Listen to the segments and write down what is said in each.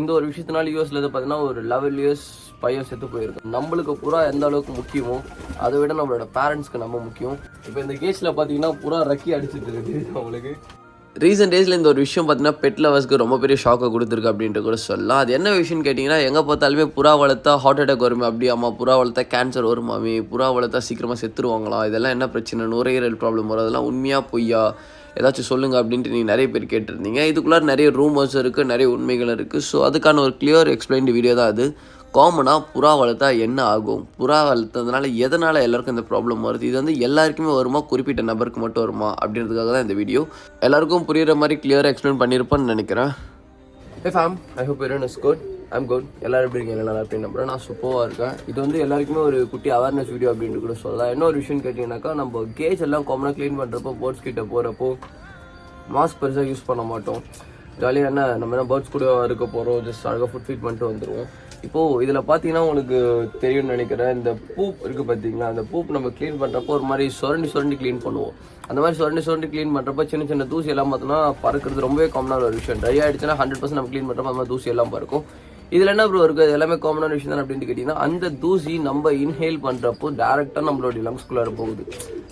இந்த ஒரு விஷயத்தினால யூஎஸ்ல இருந்து பார்த்தீங்கன்னா ஒரு லெவல் இயர்ஸ் பையன் செத்து போயிருக்கு நம்மளுக்கு புறா எந்த அளவுக்கு முக்கியமோ அதை விட நம்மளோட பேரண்ட்ஸ்க்கு நம்ம முக்கியம். இப்போ இந்த கேஸில் பார்த்தீங்கன்னா புறா ரக்கி அடிச்சிட்டு இருக்கு அவங்களுக்கு. ரீசெண்ட் டேஸில் இந்த ஒரு விஷயம் பார்த்தீங்கன்னா பெட் லவர்ஸ்க்கு ரொம்ப பெரிய ஷாக்கை கொடுத்துருக்கு அப்படின்ட்டு கூட சொல்லலாம். அது என்ன விஷயம்னு கேட்டிங்கன்னா எங்கே பார்த்தாலுமே புறா வளர்த்தா ஹார்ட் அட்டாக் வருமே அப்படி அம்மா புறா வளர்த்தா கேன்சர் வருமாமே புறா வளர்த்தா சீக்கிரமாக செத்துருவாங்களா? இதெல்லாம் என்ன பிரச்சனை? நுரையீரல் ப்ராப்ளம் வரும். அதெல்லாம் உண்மையாக பொய்யா? ஏதாச்சும் சொல்லுங்கள் அப்படின்ட்டு நீங்கள் நிறைய பேர் கேட்டிருந்தீங்க. இதுக்குள்ளார நிறைய ரூமர்ஸ் இருக்குது நிறைய உண்மைகள் இருக்குது ஸோ அதுக்கான ஒரு கிளியர் எக்ஸ்பிளைன்டு வீடியோ தான் அது. காமனாக புறா வளர்த்தா என்ன ஆகும்? புறா வளர்த்ததுனால எதனால் எல்லாருக்கும் இந்த ப்ராப்ளம் வருது? இது வந்து எல்லாருக்குமே வருமா? குறிப்பிட்ட நபருக்கு மட்டும் வருமா? அப்படின்றதுக்காக தான் இந்த வீடியோ எல்லாருக்கும் புரிகிற மாதிரி கிளியராக எக்ஸ்பிளைன் பண்ணியிருப்பேன்னு நினைக்கிறேன். Hey fam I hope is good I'm good எல்லோரும் எப்படி இருக்கீங்க? நல்லா அப்படின்னு நம்புறேன் நான் சூப்பராக இருக்கேன். இது வந்து எல்லாருக்குமே ஒரு குட்டி அவேர்னஸ் வீடியோ அப்படின்ட்டு கூட சொல்லலாம். என்ன ஒரு விஷயம் கேட்டிங்கனாக்கா நம்ம கேஜ் எல்லாம் காமனாக க்ளீன் பண்ணுறப்போ போர்ட்ஸ் கிட்ட போகிறப்போ மாஸ்க் பெருசாக யூஸ் பண்ண மாட்டோம். ஜாலியாக என்ன நம்ம என்ன பேர்ட்ஸ் கூட இருக்க போகிறோம் ஜஸ்ட் அழகாக ஃபுட் ஃபீட் பண்ணிட்டு வந்துடுவோம் இப்போது இதில் பார்த்தீங்கன்னா உங்களுக்கு தெரியும்னு நினைக்கிறேன். இந்த பூப் இருக்குது பார்த்தீங்களா அந்த பூப் நம்ம க்ளீன் பண்ணுறப்போ ஒரு மாதிரி சுரண்டி சுரண்டி க்ளீன் பண்ணுவோம். அந்த மாதிரி சுரண்டி சுரண்டி க்ளீன் பண்ணுறப்ப சின்ன சின்ன தூசி எல்லாம் பார்த்தோன்னா பறக்கிறது ரொம்பவே காமனான ஒரு விஷயம். ட்ரை ஆகிடுச்சுன்னா ஹண்ட்ரட் பர்சன்ட் நம்ம க்ளீன் பண்ணுறப்ப அந்த மாதிரி தூசி எல்லாம் பறக்கும். இதில் என்ன ப்ரோ இருக்குது அது எல்லாமே காமனான விஷயம் தான் அப்படின்னு கேட்டிங்கன்னா அந்த தூசி நம்ம இன்ஹேல் பண்ணுறப்போ டேரெக்டாக நம்மளுடைய லங்ஸ்குள்ளார போகுது.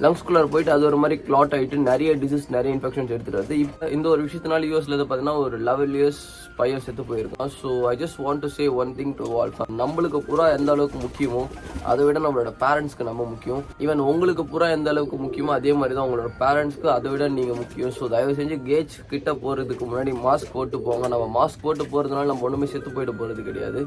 லங்ஸ்குள்ளே போயிட்டு அது ஒரு மாதிரி கிளாட் ஆகிட்டு நிறைய டிசீஸ் நிறைய இன்ஃபெக்ஷன்ஸ் எடுத்துகிட்டு வருது இப்போ இந்த ஒரு விஷயத்தினால யூஎஸ்ல வந்து பார்த்தீங்கன்னா ஒரு லெவல் இயர்ஸ் பையன் செத்து போயிருக்கோம் so I just want to say one thing to all நம்மளுக்கு பூரா எந்த அளவுக்கு முக்கியமோ அதை விட நம்மளோட பேரண்ட்ஸ்க்கு நம்ம முக்கியம். ஈவன் உங்களுக்கு பூரா எந்த அளவுக்கு முக்கியமோ அதே மாதிரி தான் உங்களோட பேரண்ட்ஸ்க்கு அதை விட நீங்கள் முக்கியம். ஸோ தயவு செஞ்சு கேஜ் கிட்ட போகிறதுக்கு முன்னாடி மாஸ்க் போட்டு போங்க. நம்ம மாஸ்க் போட்டு போகிறதுனால நம்ம ஒன்றுமே செத்து போயிட்டு போகிறது கிடையாது.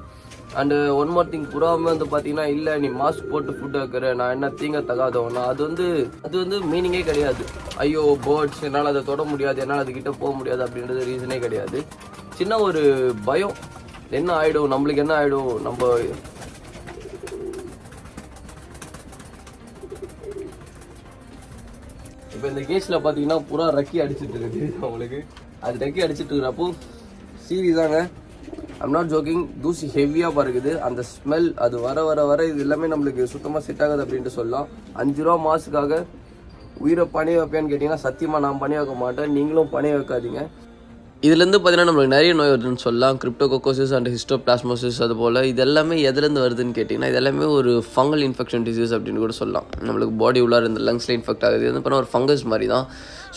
அண்டு ஒன் மோர் திங் புறாவுமே வந்து பார்த்தீங்கன்னா இல்லை நீ மாஸ்க் போட்டு ஃபுட் வைக்கிற. நான் என்ன தீங்க தகாதவனா? அது வந்து அது வந்து மீனிங்கே கிடையாது. ஐயோ பேர்ட்ஸ் என்னால் அதை தொட முடியாது என்னால் அதுக்கிட்ட போக முடியாது அப்படின்றது ரீசனே கிடையாது. சின்ன ஒரு பயம். என்ன ஆயிடும்? நம்மளுக்கு என்ன ஆகிடும் நம்ம இப்போ இந்த கேஸில் பார்த்தீங்கன்னா புறா ரக்கி அடிச்சிட்டு இருக்கு அவங்களுக்கு. அது ரக்கி அடிச்சிட்டு இருக்கிறப்போ சீரியஸாங்க ஐம் நாட் ஜோக்கிங் தூசி ஹெவியாக பறக்குது. அந்த ஸ்மெல் அது வர வர வர இது எல்லாமே நம்மளுக்கு சுத்தமாக செட் ஆகுது அப்படின்ட்டு சொல்லலாம். அஞ்சு ரூபா மாசுக்காக உயிரை பணி வைப்பேன்னு கேட்டிங்கன்னா சத்தியமாக நான் பணி வைக்க மாட்டேன். நீங்களும் பணி வைக்காதீங்க. இதுலேருந்து பார்த்தீங்கன்னா நம்மளுக்கு நிறைய நோய் வருதுன்னு சொல்லலாம். கிரிப்டோகோகோசிஸ் அண்ட் ஹிஸ்டோபிளாஸ்மோசிஸ் அது போல். இது எல்லாமே எதுலேருந்து வருதுன்னு கேட்டிங்கன்னா இது எல்லாமே ஒரு ஃபங்கல் இன்ஃபெக்ஷன் டிசீஸ் அப்படின்னு கூட சொல்லலாம். நம்மளுக்கு பாடி உள்ளார இந்த லங்ஸில் இன்ஃபெக்ட் ஆகுது. இது வந்து ஒரு ஃபங்கஸ் மாதிரி தான்.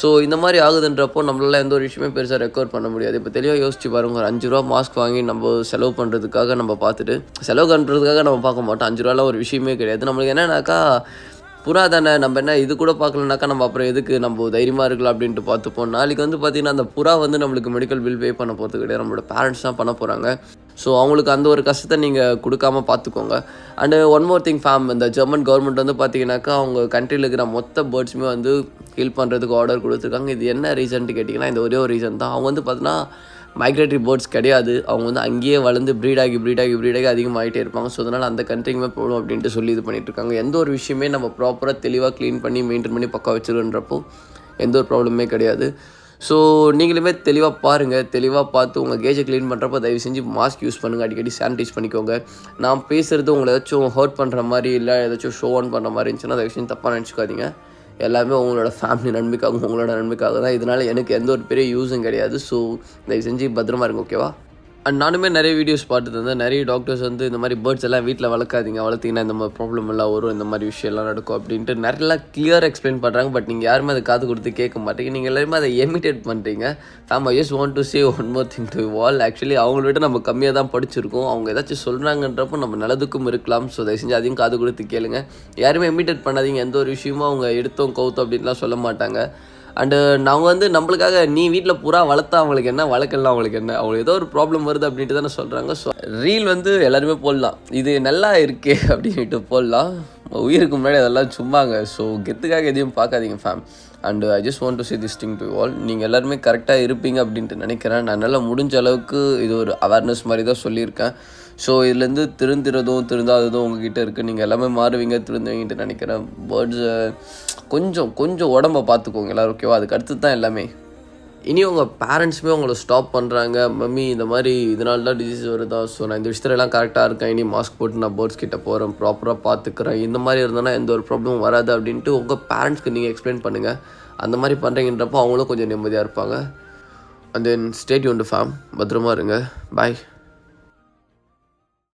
ஸோ இந்த மாதிரி ஆகுதுன்றப்போ நம்மளால் எந்த ஒரு விஷயமே பெருசாக ரெக்கவர் பண்ண முடியாது. இப்போ தெளிவாக யோசிச்சு பாருங்க ஒரு அஞ்சு ரூபா மாஸ்க் வாங்கி நம்ம செலவு பண்ணுறதுக்காக நம்ம பார்த்துட்டு செலவு பண்ணுறதுக்காக நம்ம பார்க்க மாட்டோம். அஞ்சு ரூபாலாம் ஒரு விஷயமே கிடையாது. நம்மளுக்கு என்னன்னாக்கா புறா தானே நம்ம என்ன இது கூட பார்க்கலனாக்கா நம்ம அப்புறம் எதுக்கு நம்ம தைரியமாக இருக்கலாம் அப்படின்ட்டு பார்த்துப்போம். நாளைக்கு வந்து பார்த்திங்கன்னா அந்த புறா வந்து நம்மளுக்கு மெடிக்கல் பில் பே பண்ண போகிறது கிடையாது. நம்மளோட பேரண்ட்ஸ் தான் பண்ண போகிறாங்க ஸோ அவங்களுக்கு அந்த ஒரு கஷ்டத்தை நீங்கள் கொடுக்காம பார்த்துக்கோங்க. And one more thing fam இந்த ஜெர்மன் கவர்மெண்ட் வந்து பார்த்தீங்கன்னாக்கா அவங்க கண்ட்ரியில் இருக்கிற மொத்த பேர்ட்ஸுமே வந்து ஹீல் பண்ணுறதுக்கு ஆர்டர் கொடுத்துருக்காங்க. இது என்ன ரீசன்ட்டு கேட்டிங்கன்னா இந்த ஒரே ஒரு ரீசன் தான். அவங்க வந்து பார்த்தீங்கன்னா மைக்ரேட்டரி பேர்ட்ஸ் கிடையாது. அவங்க வந்து அங்கேயே வளர்ந்து ப்ரீடாகி ஆகி ப்ரீட் ஆகி ஆகி அதிகமாகிட்டே இருப்பாங்க. ஸோ அதனால் அந்த கண்ட்ரிக்குமே போகணும் அப்படின்ட்டு சொல்லி இது பண்ணிகிட்ருக்காங்க இருக்காங்க எந்த ஒரு விஷயமே நம்ம ப்ராப்பராக தெளிவாக க்ளீன் பண்ணி மெயின்டைன் பண்ணி பக்கம் வச்சுருன்றப்போ எந்த ஒரு ப்ராப்ளமே கிடையாது. ஸோ நீங்களுமே தெளிவாக பாருங்கள் தெளிவாக பார்த்து உங்கள் கேஜை க்ளீன் பண்ணுறப்ப தயவு செஞ்சு மாஸ்க் யூஸ் பண்ணுங்கள் அடிக்கடி சானிடைஸ் பண்ணிக்கோங்க. நான் பேசுகிறது உங்களை ஏதாச்சும் ஹர்ட் பண்ணுற மாதிரி இல்லை ஏதாச்சும் ஷோ ஆன் பண்ணுற மாதிரி இருந்துச்சுன்னா தயவு செஞ்சு தப்பாக நினச்சிக்காதீங்க. எல்லாமே உங்களோட ஃபேமிலி நன்மைக்காகவும் உங்களோட நன்மைக்காக தான். இதனால் எனக்கு எந்த ஒரு பெரிய யூஸும் கிடையாது. ஸோ தயவு செஞ்சு பத்திரமா இருங்க ஓகேவா அண்ட் நானுமே நிறைய வீடியோஸ் பார்த்துட்டு நிறைய டாக்டர்ஸ் வந்து இந்த மாதிரி பேர்ட்ஸ் எல்லாம் வீட்டில் வளர்க்காதீங்க வளர்த்தீங்கன்னா இந்த மாதிரி ப்ராப்ளம் எல்லாம் வரும் இந்த மாதிரி விஷயம்லாம் நடக்கும் அப்படின்ட்டு நிறைய கிளியர் எக்ஸ்பிளைன் பண்ணுறாங்க பட் நீங்கள் யாருமே அதை காது கொடுத்து கேட்க மாட்டீங்க. நீங்கள் எல்லாருமே அதை எமிட்டேட் பண்ணுறீங்க fam I just want to say one more thing to all actually அவங்கள விட நம்ம கம்மியாக தான் படிச்சிருக்கோம். அவங்க ஏதாச்சும் சொல்கிறாங்கன்றப்போ நம்ம நல்லதுக்கும் இருக்கலாம். ஸோ தயவு செஞ்சு அதையும் காது கொடுத்து கேளுங்க. யாருமே எமிட்டேட் பண்ணாதீங்க. எந்த ஒரு விஷயமும் அவங்க எடுத்தோம் கவுத்தோம் அப்படின்லாம் சொல்ல மாட்டாங்க. அண்டு அவங்க uh, வந்து நம்மளுக்காக நீ வீட்டில் புறா வளர்த்தா அவங்களுக்கு என்ன வளர்க்கலாம் அவங்களுக்கு என்ன? அவங்களுக்கு ஏதோ ஒரு ப்ராப்ளம் வருது அப்படின்ட்டு தானே சொல்கிறாங்க ஸோ ரீல் வந்து எல்லாருமே போடலாம். இது நல்லா இருக்கே அப்படின்ட்டு போடலாம். உயிருக்கு முன்னாடி அதெல்லாம் சும்மாங்க. ஸோ கெத்துக்காக எதையும் பார்க்காதீங்க fam and I just want to see this thing to all நீங்கள் எல்லாருமே கரெக்டாக இருப்பீங்க அப்படின்ட்டு நினைக்கிறேன். நான் நல்லா முடிஞ்ச அளவுக்கு இது ஒரு அவேர்னஸ் மாதிரி தான் சொல்லியிருக்கேன். ஸோ இதுலேருந்து திருந்துறதும் திருந்தாததும் உங்ககிட்ட இருக்குது நீங்கள் எல்லாமே மாறுவீங்க திருந்துவீங்கன்ட்டு நினைக்கிறேன் பேர்ட்ஸை கொஞ்சம் கொஞ்சம் உடம்ப பார்த்துக்கோங்க எல்லாரும் ஓகேவா அதுக்கு அடுத்து தான் எல்லாமே. இனி உங்கள் பேரண்ட்ஸுமே உங்களை ஸ்டாப் பண்ணுறாங்க மம்மி இந்த மாதிரி இதனால தான் டிசீஸ் வருதா? ஸோ நான் இந்த விஷயத்துலலாம் கரெக்டாக இருக்கேன். இனி மாஸ்க் போட்டு நான் பேர்ட்ஸ் கிட்டே போகிறேன் ப்ராப்பராக பார்த்துக்கிறேன் இந்த மாதிரி இருந்தேன்னா எந்த ஒரு ப்ராப்ளமும் வராது அப்படின்ட்டு உங்கள் பேரண்ட்ஸ்க்கு நீங்கள் எக்ஸ்பிளைன் பண்ணுங்கள் அந்த மாதிரி பண்ணுறீங்கன்றப்போ அவங்களும் கொஞ்சம் நிம்மதியாக இருப்பாங்க. அண்ட் தென் ஸ்டேட் யூன் ஃபேம் பத்திரமா இருங்க. பாய்